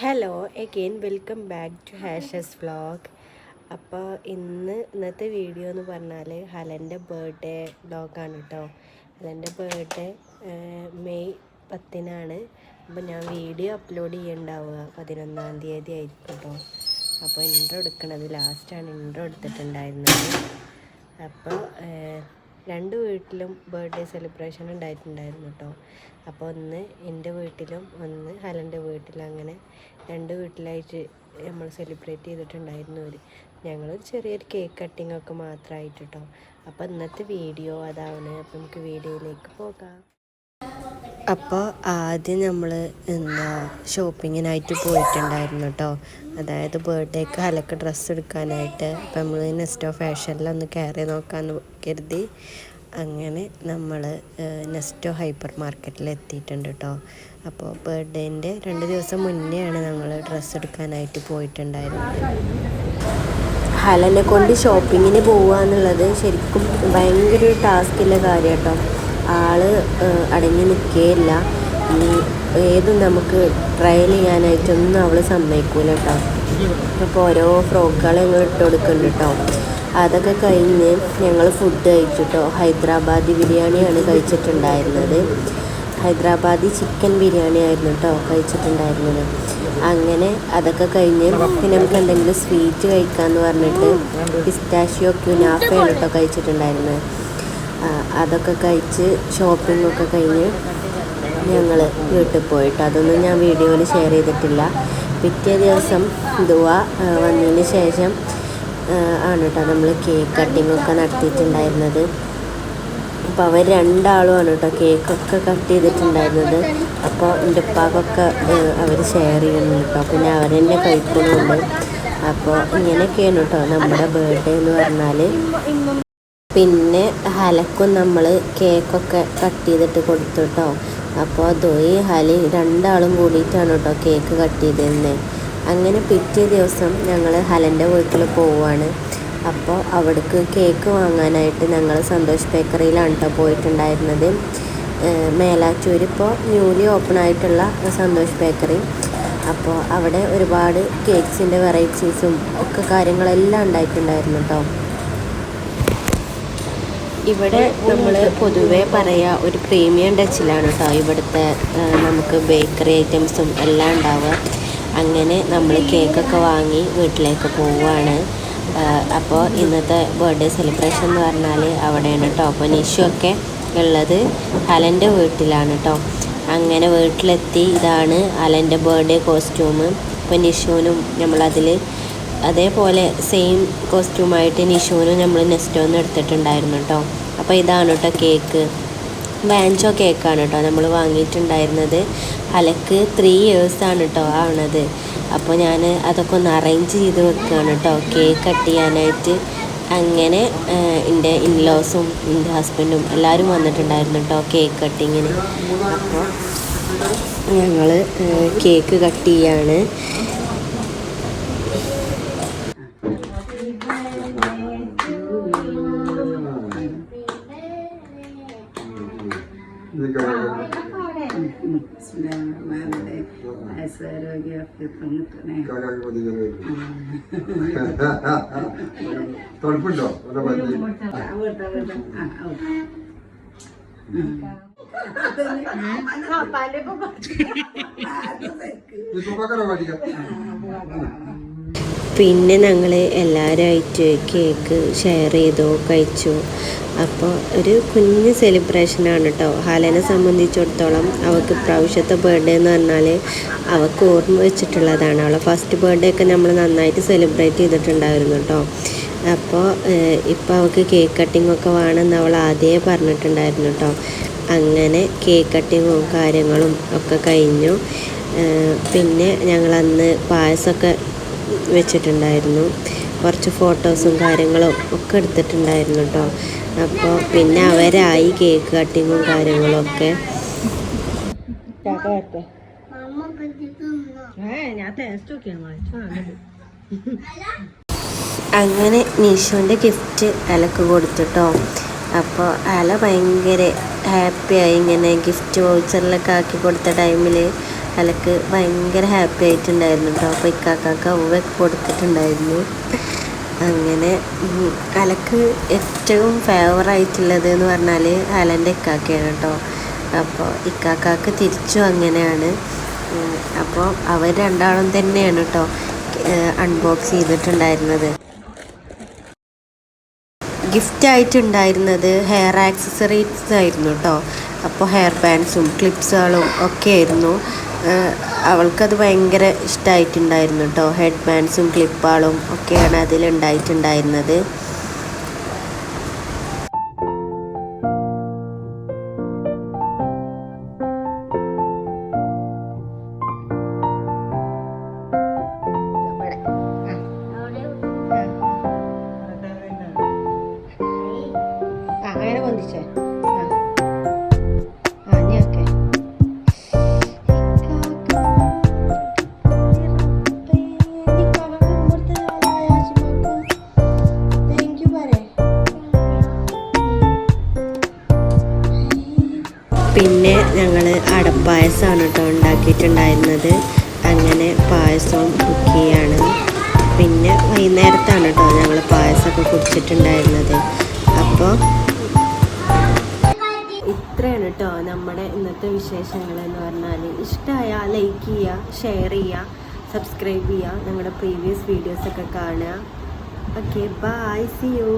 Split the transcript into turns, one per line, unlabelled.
Hello again welcome back to Hashas vlog അപ്പോൾ ഇന്ന് ഇന്നത്തെ വീഡിയോ എന്ന് പറഞ്ഞാൽ ഹലന്റെ ബർത്ത്ഡേ വ്ളോഗാണ് കേട്ടോ ഹലന്റെ ബർത്ത്ഡേ മെയ് പത്തിനാണ്. അപ്പോൾ ഞാൻ വീഡിയോ അപ്ലോഡ് ചെയ്യുന്നുണ്ടാവുക പതിനൊന്നാം തീയതി ആയിരിക്കും കേട്ടോ അപ്പോൾ ഇൻട്രോ എടുക്കണത് ലാസ്റ്റാണ് ഇൻട്രോ എടുത്തിട്ടുണ്ടായിരുന്നത്. അപ്പോൾ രണ്ട് വീട്ടിലും ബർത്ത്ഡേ സെലിബ്രേഷൻ ഉണ്ടായിട്ടുണ്ടായിരുന്നു കേട്ടോ അപ്പോൾ ഒന്ന് എന്റെ വീട്ടിലും ഒന്ന് ഹലന്റെ വീട്ടിലും അങ്ങനെ രണ്ട് വീട്ടിലായിട്ട് നമ്മൾ സെലിബ്രേറ്റ് ചെയ്തിട്ടുണ്ടായിരുന്നു ഒരു. ഞങ്ങൾ ചെറിയൊരു കേക്ക് കട്ടിംഗ് ഒക്കെ മാത്രമായിട്ട് കേട്ടോ അപ്പോൾ ഇന്നത്തെ വീഡിയോ അതാണ് അപ്പോൾ നമുക്ക് വീഡിയോയിലേക്ക് പോകാം. അപ്പോൾ ആദ്യം നമ്മൾ എന്താ ഷോപ്പിങ്ങിനായിട്ട് പോയിട്ടുണ്ടായിരുന്നു കേട്ടോ. അതായത് ബർത്ത്ഡേക്ക് അലക്ക് ഡ്രസ്സ് എടുക്കാനായിട്ട് അപ്പം നമ്മൾ നെസ്റ്റോ ഫാഷനിലൊന്ന് കയറി നോക്കാമെന്ന് കരുതി അങ്ങനെ നമ്മൾ നെസ്റ്റോ ഹൈപ്പർ മാർക്കറ്റിൽ എത്തിയിട്ടുണ്ട് കേട്ടോ. അപ്പോൾ ബർത്ത്ഡേന്റെ രണ്ട് ദിവസം മുന്നെയാണ് ഞങ്ങൾ ഡ്രസ്സ് എടുക്കാനായിട്ട് പോയിട്ടുണ്ടായിരുന്നത്. ഹലനെ കൊണ്ട് ഷോപ്പിങ്ങിന് പോവുക എന്നുള്ളത് ശരിക്കും ഭയങ്കര ഒരു ടാസ്ക്കുള്ള കാര്യം കേട്ടോ ആൾ അടങ്ങി നിൽക്കുകയില്ല ഇനി ഏതും നമുക്ക് ട്രയൽ ചെയ്യാനായിട്ടൊന്നും അവൾ സമ്മതിക്കൂല കേട്ടോ അപ്പോൾ ഓരോ ഫ്രോക്കുകൾ ഞങ്ങൾ ഇട്ട് കൊടുക്കുന്നുണ്ട് കേട്ടോ അതൊക്കെ കഴിഞ്ഞ് ഞങ്ങൾ ഫുഡ് കഴിച്ചു കേട്ടോ ഹൈദരാബാദി ബിരിയാണിയാണ് കഴിച്ചിട്ടുണ്ടായിരുന്നത്. ഹൈദരാബാദി ചിക്കൻ ബിരിയാണി ആയിരുന്നു കേട്ടോ കഴിച്ചിട്ടുണ്ടായിരുന്നത്. അങ്ങനെ അതൊക്കെ കഴിഞ്ഞ് പിന്നെ നമുക്ക് എന്തെങ്കിലും സ്വീറ്റ് കഴിക്കാമെന്ന് പറഞ്ഞിട്ട് പിസ്റ്റാഷ്യോ ക്യുനാഫയാണ് കേട്ടോ കഴിച്ചിട്ടുണ്ടായിരുന്നത്. അതൊക്കെ കഴിച്ച് ഷോപ്പിംഗ് ഒക്കെ കഴിഞ്ഞ് ഞങ്ങൾ വീട്ടിൽ പോയിട്ട്. അതൊന്നും ഞാൻ വീഡിയോയിൽ ഷെയർ ചെയ്തിട്ടില്ല. പിറ്റേ ദിവസം ദുവ വന്നതിന് ശേഷം ആണ് കേട്ടോ നമ്മൾ കേക്ക് കട്ടിങ്ങൊക്കെ നടത്തിയിട്ടുണ്ടായിരുന്നത്. അപ്പോൾ അവർ രണ്ടാളുമാണ് കേട്ടോ കേക്കൊക്കെ കട്ട് ചെയ്തിട്ടുണ്ടായിരുന്നത്. അപ്പോൾ എന്റെ ഉപ്പാക്കൊക്കെ അവർ ഷെയർ ചെയ്യുന്നുണ്ട് കേട്ടോ പിന്നെ അവരെന്നെ കഴിക്കണമുണ്ട് അപ്പോൾ ഇങ്ങനെയൊക്കെയാണ് കേട്ടോ നമ്മുടെ ബർത്ത്ഡേ എന്ന് പറഞ്ഞാൽ പിന്നെ ഹലക്കും നമ്മൾ കേക്കൊക്കെ കട്ട് ചെയ്തിട്ട് കൊടുത്തു കേട്ടോ അപ്പോൾ ദോയി ഹലി രണ്ടാളും കൂടിയിട്ടാണ് കേട്ടോ കേക്ക് കട്ട് ചെയ്തിരുന്നത് അങ്ങനെ പിറ്റേ ദിവസം ഞങ്ങൾ ഹലന്റെ വീട്ടിൽ പോവുകയാണ് അപ്പോൾ അവിടേക്ക് കേക്ക് വാങ്ങാനായിട്ട് ഞങ്ങൾ സന്തോഷ് ബേക്കറിയിലാണ് കേട്ടോ പോയിട്ടുണ്ടായിരുന്നത്. മേലാറ്റൂർ ഇപ്പോൾ ന്യൂലി ഓപ്പൺ ആയിട്ടുള്ള സന്തോഷ് ബേക്കറി. അപ്പോൾ അവിടെ ഒരുപാട് കേക്ക്സിന്റെ വെറൈറ്റീസും ഒക്കെ കാര്യങ്ങളെല്ലാം ഉണ്ടായിട്ടുണ്ടായിരുന്നു കേട്ടോ ഇവിടെ നമ്മൾ പൊതുവേ പറയുക ഒരു പ്രീമിയം ടച്ചിലാണ് കേട്ടോ ഇവിടുത്തെ നമുക്ക് ബേക്കറി ഐറ്റംസും എല്ലാം ഉണ്ടാവുക. അങ്ങനെ നമ്മൾ കേക്കൊക്കെ വാങ്ങി വീട്ടിലേക്ക് പോവുകയാണ്. അപ്പോൾ ഇന്നത്തെ ബർത്ത്ഡേ സെലിബ്രേഷൻ എന്ന് പറഞ്ഞാൽ അവിടെയാണ് കേട്ടോ അപ്പോൾ നിഷുവൊക്കെ ഉള്ളത് അലന്റെ വീട്ടിലാണ് കേട്ടോ അങ്ങനെ വീട്ടിലെത്തി ഇതാണ് അലന്റെ ബർത്ത്ഡേ കോസ്റ്റ്യൂം ഇപ്പോൾ നിഷുവിനും നമ്മളതിൽ അതേപോലെ സെയിം കോസ്റ്റ്യൂമായിട്ട് നിഷുവിനും നമ്മൾ നെസ്റ്റോന്ന് എടുത്തിട്ടുണ്ടായിരുന്നു കേട്ടോ അപ്പോൾ ഇതാണ് കേട്ടോ കേക്ക് വാഞ്ചോ കേക്കാണ് കേട്ടോ നമ്മൾ വാങ്ങിയിട്ടുണ്ടായിരുന്നത്. അലക്ക് ത്രീ ഇയേഴ്സാണ് കേട്ടോ ആണത് അപ്പോൾ ഞാൻ അതൊക്കെ ഒന്ന് അറേഞ്ച് ചെയ്ത് വെക്കുകയാണ് കേട്ടോ കേക്ക് കട്ട് ചെയ്യാനായിട്ട് അങ്ങനെ എന്റെ ഇൻലോസും എന്റെ ഹസ്ബൻഡും എല്ലാവരും വന്നിട്ടുണ്ടായിരുന്നു കേട്ടോ കേക്ക് കട്ടിങ്ങിന് അപ്പോൾ ഞങ്ങൾ കേക്ക് കട്ട് ചെയ്യാണ്.
തണുപ്പുണ്ടോ? തുപ്പാക്കറ പഠിക്കാം
പിന്നെ ഞങ്ങൾ എല്ലാവരുമായിട്ട് കേക്ക് ഷെയർ ചെയ്തോ കഴിച്ചു. അപ്പോൾ ഒരു കുഞ്ഞ് സെലിബ്രേഷനാണ് കേട്ടോ ഹാലനെ സംബന്ധിച്ചിടത്തോളം അവൾക്ക് പ്രാവശ്യത്തെ ബർത്ത്ഡേ എന്ന് പറഞ്ഞാൽ അവൾക്ക് ഓർമ്മ വെച്ചിട്ടുള്ളതാണ്. അവളെ ഫസ്റ്റ് ബർത്ത്ഡേ ഒക്കെ നമ്മൾ നന്നായിട്ട് സെലിബ്രേറ്റ് ചെയ്തിട്ടുണ്ടായിരുന്നു കേട്ടോ അപ്പോൾ ഇപ്പോൾ അവൾക്ക് കേക്ക് കട്ടിംഗ് ഒക്കെ വേണമെന്ന് അവൾ ആദ്യമേ പറഞ്ഞിട്ടുണ്ടായിരുന്നു കേട്ടോ അങ്ങനെ കേക്ക് കട്ടിങ്ങും കാര്യങ്ങളും ഒക്കെ കഴിഞ്ഞു. പിന്നെ ഞങ്ങളന്ന് പായസമൊക്കെ വെച്ചിട്ടുണ്ടായിരുന്നു. കുറച്ച് ഫോട്ടോസും കാര്യങ്ങളും ഒക്കെ എടുത്തിട്ടുണ്ടായിരുന്നു കേട്ടോ അപ്പോൾ പിന്നെ അവരായി കേക്ക് കട്ടിങ്ങും കാര്യങ്ങളൊക്കെ. അങ്ങനെ. മീഷോന്റെ ഗിഫ്റ്റ് അലക്ക് കൊടുത്തിട്ടോ. അപ്പോൾ അല ഭയങ്കര ഹാപ്പിയായി ഇങ്ങനെ ഗിഫ്റ്റ് വൗച്ചറിലൊക്കെ ആക്കി കൊടുത്ത ടൈമിൽ അലക്ക് ഭയങ്കര ഹാപ്പി ആയിട്ടുണ്ടായിരുന്നു കേട്ടോ അപ്പോൾ ഇക്കാക്കാക്ക് ഉവ്വൊക്കെ കൊടുത്തിട്ടുണ്ടായിരുന്നു. അങ്ങനെ അലക്ക് ഏറ്റവും ഫേവറായിട്ടുള്ളത് എന്ന് പറഞ്ഞാൽ അലന്റെ ഇക്കാക്കയാണ് കേട്ടോ. അപ്പോൾ ഇക്കാക്കാക്ക് തിരിച്ചും അങ്ങനെയാണ്. അപ്പോൾ അവർ രണ്ടാളും തന്നെയാണ് കേട്ടോ അൺബോക്സ് ചെയ്തിട്ടുണ്ടായിരുന്നത്. ഗിഫ്റ്റ് ആയിട്ടുണ്ടായിരുന്നത് ഹെയർ ആക്സസറീസ് ആയിരുന്നു കേട്ടോ. അപ്പോൾ ഹെയർ ബാൻഡ്സും ക്ലിപ്സുകളും ഒക്കെ ആയിരുന്നു. അവൾക്കത് ഭയങ്കര ഇഷ്ടമായിട്ടുണ്ടായിരുന്നു കേട്ടോ ഹെഡ് ബാൻഡ്സും ക്ലിപ്പാളും ഒക്കെയാണ് അതിലുണ്ടായിട്ടുണ്ടായിരുന്നത്. അങ്ങനെ പൊന്തിച്ചേ? പിന്നെ ഞങ്ങൾ അടപ്പായസമാണ് കേട്ടോ ഉണ്ടാക്കിയിട്ടുണ്ടായിരുന്നത്. അങ്ങനെ പായസവും കുക്ക് ചെയ്യാണ്. പിന്നെ വൈകുന്നേരത്താണ് കേട്ടോ ഞങ്ങൾ പായസമൊക്കെ കുടിച്ചിട്ടുണ്ടായിരുന്നത്. അപ്പോൾ ഇത്രയാണ് കേട്ടോ നമ്മുടെ ഇന്നത്തെ വിശേഷങ്ങൾ എന്ന് പറഞ്ഞാൽ ഇഷ്ടമായ ലൈക്ക് ചെയ്യുക ഷെയർ ചെയ്യുക സബ്സ്ക്രൈബ് ചെയ്യുക ഞങ്ങളുടെ പ്രീവിയസ് വീഡിയോസൊക്കെ കാണുക. Okay bye C U